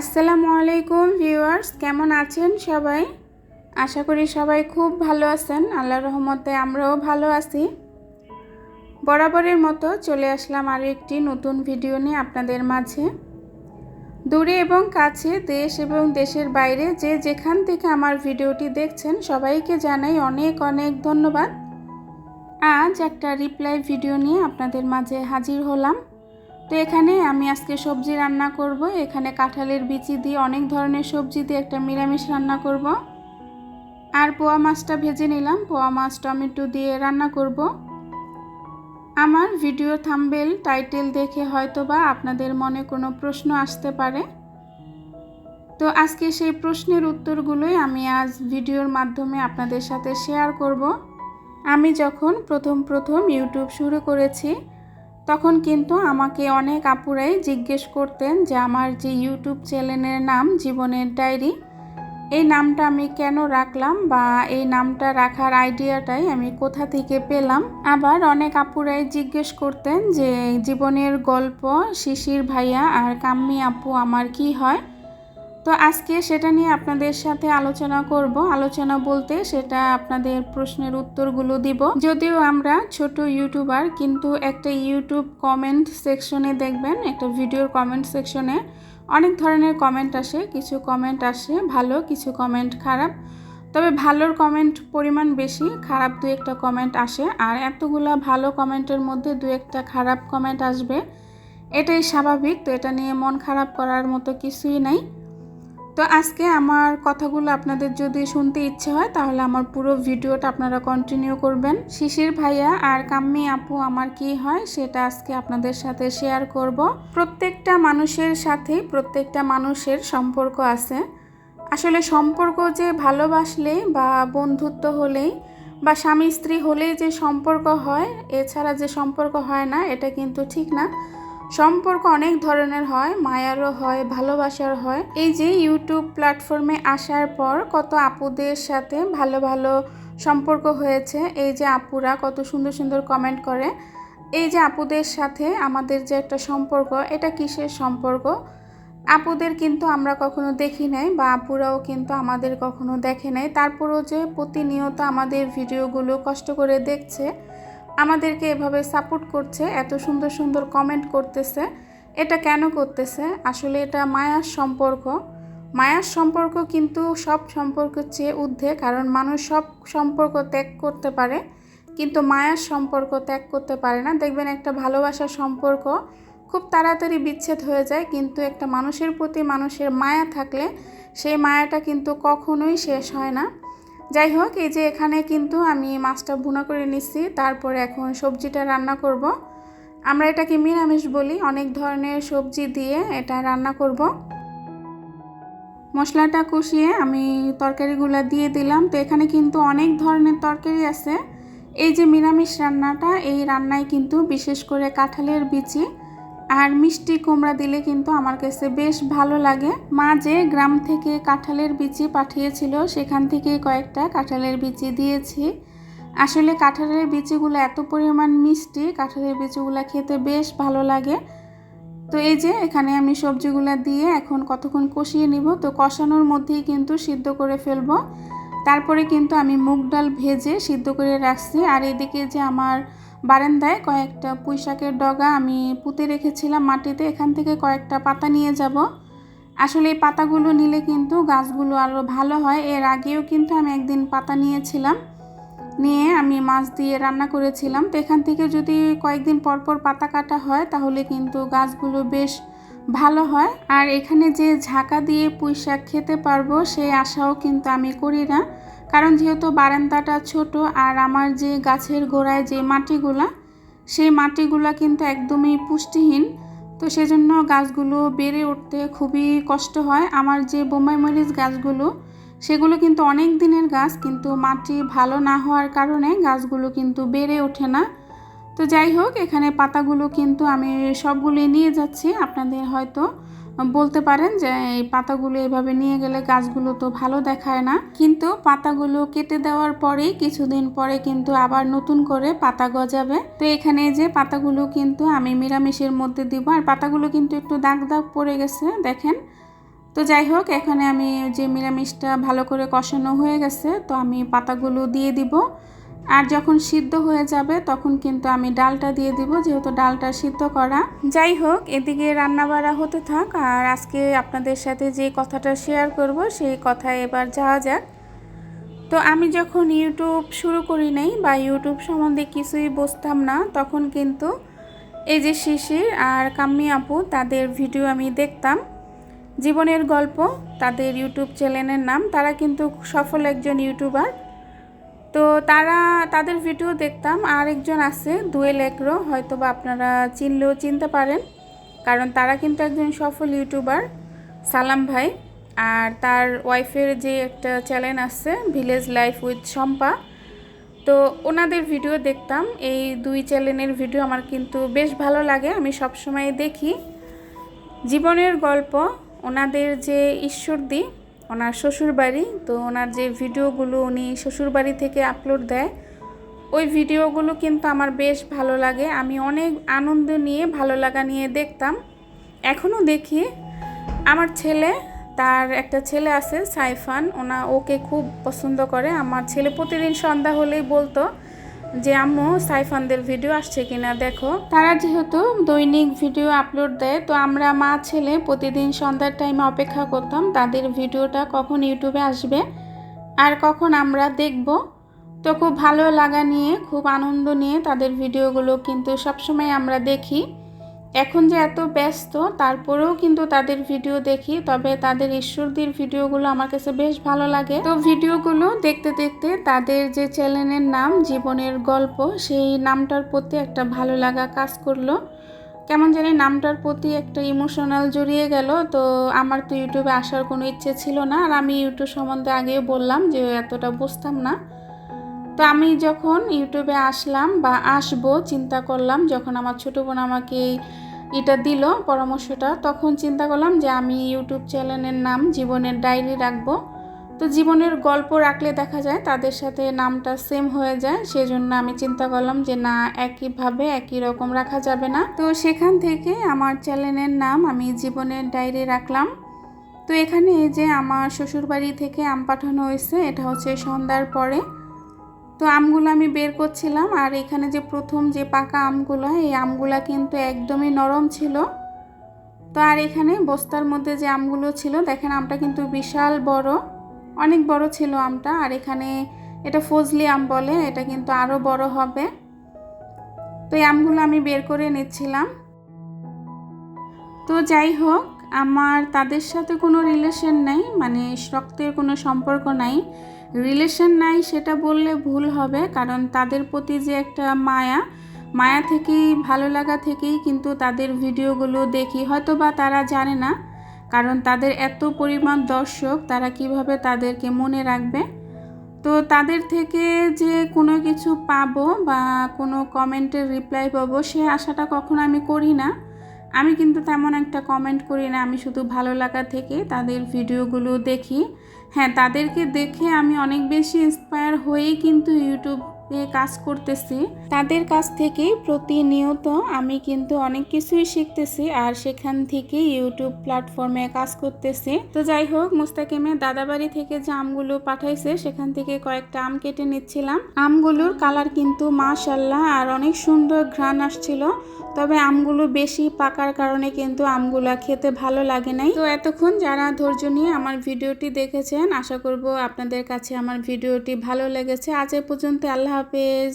আসসালামু আলাইকুম ভিউয়ার্স, কেমন আছেন সবাই? আশা করি সবাই খুব ভালো আছেন। আল্লাহর রহমতে আমরাও ভালো আছি। বরাবরের মতো চলে আসলাম আরও একটি নতুন ভিডিও নিয়ে আপনাদের মাঝে। দূরে এবং কাছে দেশ এবং দেশের বাইরে যে যেখান থেকে আমার ভিডিওটি দেখছেন, সবাইকে জানাই অনেক অনেক ধন্যবাদ। আজ একটা রিপ্লাই ভিডিও নিয়ে আপনাদের মাঝে হাজির হলাম। তো এখানে আমি আজকে সবজি রান্না করব। এখানে কাঁঠালের বিচি দিয়ে অনেক ধরনের সবজি দিয়ে একটা নিরামিষ রান্না করব। আর পোয়া মাছটা ভেজে নিলাম। পোয়া মাছ, টমেটো দিয়ে রান্না করব। আমার ভিডিও থাম্বেল টাইটেল দেখে হয়তো বা আপনাদের মনে কোনো প্রশ্ন আসতে পারে। তো আজকে সেই প্রশ্নের উত্তরগুলোই আমি আজ ভিডিওর মাধ্যমে আপনাদের সাথে শেয়ার করব। আমি যখন প্রথম প্রথম ইউটিউব শুরু করেছি তখন কিন্তু আমাকে অনেক আপুরাই জিজ্ঞেস করতেন যে আমার যে ইউটিউব চ্যানেলের নাম জীবনের ডায়েরি, এই নামটা আমি কেন রাখলাম বা এই নামটা রাখার আইডিয়াটাই আমি কোথা থেকে পেলাম। আবার অনেক আপুরাই জিজ্ঞেস করতেন যে জীবনের গল্প, শিশির ভাইয়া আর কাম্মি আপু আমার কি হয়? তো আজকে সেটা নিয়ে আপনাদের সাথে আলোচনা করব। আলোচনা বলতে সেটা আপনাদের প্রশ্নের উত্তরগুলো দিব। যদিও আমরা ছোট ইউটিউবার, কিন্তু একটা ইউটিউব কমেন্ট সেকশনে দেখবেন, একটা ভিডিওর কমেন্ট সেকশনে অনেক ধরনের কমেন্ট আসে। কিছু কমেন্ট আসে ভালো, কিছু কমেন্ট খারাপ। তবে ভালোর কমেন্ট পরিমাণ বেশি, খারাপ দু একটা কমেন্ট আসে। আর এতগুলা ভালো কমেন্টের মধ্যে দু একটা খারাপ কমেন্ট আসবে, এটাই স্বাভাবিক। তো এটা নিয়ে মন খারাপ করার মতো কিছুই নাই। তো আজকে আমার কথাগুলো আপনাদের যদি শুনতে ইচ্ছে হয়, তাহলে আমার পুরো ভিডিওটা আপনারা কন্টিনিউ করবেন। শিশির ভাইয়া আর কাম্মি আপু, আমার কি হয় সেটা আজকে আপনাদের সাথে শেয়ার করব। প্রত্যেকটা মানুষের সাথে প্রত্যেকটা মানুষের সম্পর্ক আছে। আসলে সম্পর্ক যে ভালোবাসলেই বা বন্ধুত্ব হলেই বা স্বামী স্ত্রী হলেই যে সম্পর্ক হয়, এছাড়া যে সম্পর্ক হয় না, এটা কিন্তু ঠিক না। সম্পর্ক অনেক ধরনের হয়, মায়ারও হয় ভালোবাসার হয়। এই যে ইউটিউব প্ল্যাটফর্মে আসার পর কত আপুদের সাথে ভালো ভালো সম্পর্ক হয়েছে, এই যে আপুরা কত সুন্দর সুন্দর কমেন্ট করে। এই যে আপুদের সাথে আমাদের যে একটা সম্পর্ক, এটা কিসের সম্পর্ক? আপুদের কিন্তু আমরা কখনো দেখি নাই বা আপুরাও কিন্তু আমাদের কখনো দেখে নাই। তারপরও যে প্রতিনিয়ত আমাদের ভিডিওগুলো কষ্ট করে দেখছে আমাদেরকে এভাবে সাপোর্ট করছে, এত সুন্দর সুন্দর কমেন্ট করতেছে। এটা কেন করতেছে? আসলে এটা মায়ার সম্পর্ক। মায়ার সম্পর্ক কিন্তু সব সম্পর্কের চেয়ে ঊর্ধ্বে কারণ মানুষ সব সম্পর্ক ত্যাগ করতে পারে, কিন্তু মায়ার সম্পর্ক ত্যাগ করতে পারে না। দেখবেন একটা ভালোবাসার সম্পর্ক খুব তাড়াতাড়ি বিচ্ছেদ হয়ে যায়, কিন্তু একটা মানুষের প্রতি মানুষের মায়া থাকলে সেই মায়াটা কিন্তু কখনোই শেষ হয় না। যাই হোক এই যে এখানে কিন্তু আমি মাছটা ভুনা করে নিচ্ছি তারপরে এখন সবজিটা রান্না করব। আমরা এটাকে নিরামিষ বলি, অনেক ধরনের সবজি দিয়ে এটা রান্না করব। মশলাটা কষিয়ে আমি তরকারিগুলো দিয়ে দিলাম তো এখানে কিন্তু অনেক ধরনের তরকারি আছে এই যে নিরামিষ রান্নাটা, এই রান্নায় কিন্তু বিশেষ করে কাঁঠালের বিচি আর মিষ্টি কুমড়া দিলে কিন্তু আমার কাছে বেশ ভালো লাগে। মা যে গ্রাম থেকে কাঁঠালের বিচি পাঠিয়েছিল, সেখান থেকে কয়েকটা কাঁঠালের বিচি দিয়েছি। আসলে কাঁঠালের বিচিগুলো এত পরিমাণ মিষ্টি, কাঁঠালের বিচিগুলো খেতে বেশ ভালো লাগে। তো এই যে, এখানে আমি সবজিগুলো দিয়ে এখন কতক্ষণ কষিয়ে নিব? তো কষানোর মধ্যেই কিন্তু সিদ্ধ করে ফেলব। তারপরে কিন্তু আমি মুগ ডাল ভেজে সিদ্ধ করে রাখছি। আর এদিকে যে আমার বারান্দায় কয়েকটা পুঁইশাকের ডগা আমি পুঁতে রেখেছিলাম মাটিতে, এখান থেকে কয়েকটা পাতা নিয়ে যাব। আসলে এই পাতাগুলো নিলে কিন্তু গাছগুলো আরও ভালো হয়। এর আগেও কিন্তু আমি একদিন পাতা নিয়েছিলাম, নিয়ে আমি মাছ দিয়ে রান্না করেছিলাম। তো এখান থেকে যদি কয়েকদিন পরপর পাতা কাটা হয়, তাহলে কিন্তু গাছগুলো বেশ ভালো হয়। আর এখানে যে ঝাঁকা দিয়ে পুঁই শাক খেতে পারব সেই আশাও কিন্তু আমি করি না। কারণ যেহেতু বারান্দাটা ছোট আর আমার যে গাছের গোড়ায় যে মাটিগুলা, সেই মাটিগুলা কিন্তু একদমই পুষ্টিহীন। তো সেজন্য গাছগুলো বেড়ে উঠতে খুবই কষ্ট হয়। আমার যে বোম্বাই মরিচ গাছগুলো, সেগুলো কিন্তু অনেক দিনের গাছ, কিন্তু মাটি ভালো না হওয়ার কারণে গাছগুলো কিন্তু বেড়ে ওঠে না। তো যাই হোক, এখানে পাতাগুলো কিন্তু আমি সবগুলোই নিয়ে যাচ্ছি। আপনাদের হয়তো বলতে পারেন যে এই পাতাগুলো এভাবে নিয়ে গেলে গাছগুলো তো ভালো দেখায় না। কিন্তু পাতাগুলো কেটে দেওয়ার পরেই কিছুদিন পরে কিন্তু আবার নতুন করে পাতা গজাবে। তো এখানে যে পাতাগুলো কিন্তু আমি নিরামিষের মধ্যে দিব, আর পাতাগুলো কিন্তু একটু দাগ দাগ পড়ে গেছে, দেখেন। তো যাই হোক, এখানে আমি যে নিরামিষটা ভালো করে কষানো হয়ে গেছে, তো আমি পাতাগুলো দিয়ে দিব। আর যখন সিদ্ধ হয়ে যাবে, তখন কিন্তু আমি ডালটা দিয়ে দিব, যেহেতু ডালটা সিদ্ধ করা। যাই হোক, এদিকে রান্না বাড়া হতে থাক, আর আজকে আপনাদের সাথে যে কথাটা শেয়ার করব, সেই কথায় এবার যাওয়া যাক। তো আমি যখন ইউটিউব শুরু করি নাই বা ইউটিউব সম্বন্ধে কিছুই বুঝতাম না, তখন কিন্তু এই যে শিশির আর কাম্মি আপু, তাদের ভিডিও আমি দেখতাম। জীবনের গল্প, তাদের ইউটিউব চ্যানেলের নাম, তারা কিন্তু সফল একজন ইউটিউবার তো তারা, তাদের ভিডিও দেখতাম। আর একজন আছে, দুয়েল একরো হয়তো বা আপনারা চিনলেও চিনতে পারেন। কারণ তারা কিন্তু একজন সফল ইউটিউবার সালাম ভাই। আর তার ওয়াইফের যে একটা চ্যানেল আছে ভিলেজ লাইফ উইথ শম্পা তো ওনাদের ভিডিও দেখতাম। এই দুই চ্যানেলের ভিডিও আমার কিন্তু বেশ ভালো লাগে, আমি সবসময় দেখি। জীবনের গল্প, ওনাদের যে ঈশ্বরদী ওনার শ্বশুরবাড়ি, তো ওনার যে ভিডিওগুলো উনি শ্বশুরবাড়ি থেকে আপলোড দেয়, ওই ভিডিওগুলো কিন্তু আমার বেশ ভালো লাগে। আমি অনেক আনন্দ নিয়ে, ভালো লাগা নিয়ে দেখতাম। এখনও দেখি। আমার ছেলে, তার একটা ছেলে আছে, সাইফান, ওনা ওকে খুব পছন্দ করে। আমার ছেলে প্রতিদিন সন্ধ্যা হলেই বলতো যে আম্মু, সাইফানদের ভিডিও আসছে কিনা দেখো। তারা যেহেতু দৈনিক ভিডিও আপলোড দেয়, তো আমরা মা, ছেলে প্রতিদিন সন্ধ্যার টাইমে অপেক্ষা করতাম তাদের ভিডিওটা কখন ইউটিউবে আসবে আর কখন আমরা দেখব। তো খুব ভালো লাগা নিয়ে, খুব আনন্দ নিয়ে তাদের ভিডিওগুলো কিন্তু সবসময় আমরা দেখি। এখন যে এত ব্যস্ত, তারপরেও কিন্তু তাদের ভিডিও দেখি, তবে তাদের ঈশ্বরদের ভিডিওগুলো আমার কাছে বেশ ভালো লাগে। তো ভিডিওগুলো দেখতে দেখতে তাদের যে চ্যানেলের নাম, জীবনের গল্প, সেই নামটার প্রতি একটা ভালো লাগা কাজ করল। কেমন জানি নামটার প্রতি একটা ইমোশনাল জড়িয়ে গেল, তো আমার তো ইউটিউবে আসার কোনো ইচ্ছে ছিল না, আর আমি ইউটিউব সম্বন্ধে আগেও বললাম যে এতটা বুঝতাম না। তো আমি যখন ইউটিউবে আসলাম বা আসব, চিন্তা করলাম যখন আমার ছোটো বোন আমাকে এটা দিল পরামর্শটা, তখন চিন্তা করলাম যে আমি ইউটিউব চ্যানেলের নাম জীবনের ডায়েরি রাখব। তো জীবনের গল্প রাখলে দেখা যায় তাদের সাথে নামটা সেম হয়ে যায়, সেজন্য আমি চিন্তা করলাম যে না, একইভাবে একই রকম রাখা যাবে না। তো সেখান থেকে আমার চ্যানেলের নাম আমি জীবনের ডায়েরি রাখলাম। তো এখানে যে আমার শ্বশুরবাড়ি থেকে আম পাঠানো হয়েছে, এটা হচ্ছে সন্ধ্যার পরে। তো আমগুলো আমি বের করছিলাম আর এখানে যে প্রথম যে পাকা আমগুলো হয় এই আমগুলো কিন্তু একদমই নরম ছিল। তো আর এখানে বস্তার মধ্যে যে আমগুলো ছিল, দেখেন আমটা কিন্তু বিশাল বড়, অনেক বড় ছিল আমটা। আর এখানে এটা ফজলি আম বলে, এটা কিন্তু আরও বড় হবে। তো এই আমগুলো আমি বের করে নিচ্ছিলাম। তো যাই হোক, আমার তাদের সাথে কোনো রিলেশন নেই মানে রক্তের কোনো সম্পর্ক নাই। রিলেশন নাই সেটা বললে ভুল হবে, কারণ তাদের প্রতি যে একটা মায়া মায়া থেকেই, ভালো লাগা থেকেই কিন্তু তাদের ভিডিওগুলো দেখি। হয়তো বা তারা জানে না, কারণ তাদের এত পরিমাণ দর্শক, তারা কীভাবে তাদেরকে মনে রাখবে। তো তাদের থেকে যে কোনো কিছু পাবো বা কোনো কমেন্টের রিপ্লাই পাবো, সে আশাটা কখনো আমি করি না। আমি কিন্তু তেমন একটা কমেন্ট করি না, আমি শুধু ভালো লাগা থেকে তাদের ভিডিওগুলো দেখি। হ্যাঁ তাদেরকে দেখে আমি অনেক বেশি ইন্সপায়ার হয়েই কিন্তু ইউটিউবে কাজ করতেছি। তাদের কাছ থেকে প্রতিনিয়ত আমি কিন্তু অনেক কিছুই শিখতেছি আর সেখান থেকে ইউটিউব প্ল্যাটফর্মে কাজ করতেছি। তো যাই হোক, মুস্তাকিমের দাদাবাড়ি থেকে যে আমগুলো পাঠাইছে, সেখান থেকে কয়েকটা আম কেটে নিচ্ছিলাম। আমগুলোর কালার কিন্তু মাশাল্লাহ আর অনেক সুন্দর ঘ্রাণ আসছিল। তবে আমগুলো বেশি পাকার কারণে কিন্তু আমগুলা খেতে ভালো লাগে নাই। তো এতক্ষণ যারা ধৈর্য নিয়ে আমার ভিডিওটি দেখেছেন, আশা করব আপনাদের কাছে আমার ভিডিওটি ভালো লেগেছে। আজ এ পর্যন্ত আল্লাহ হাফেজ।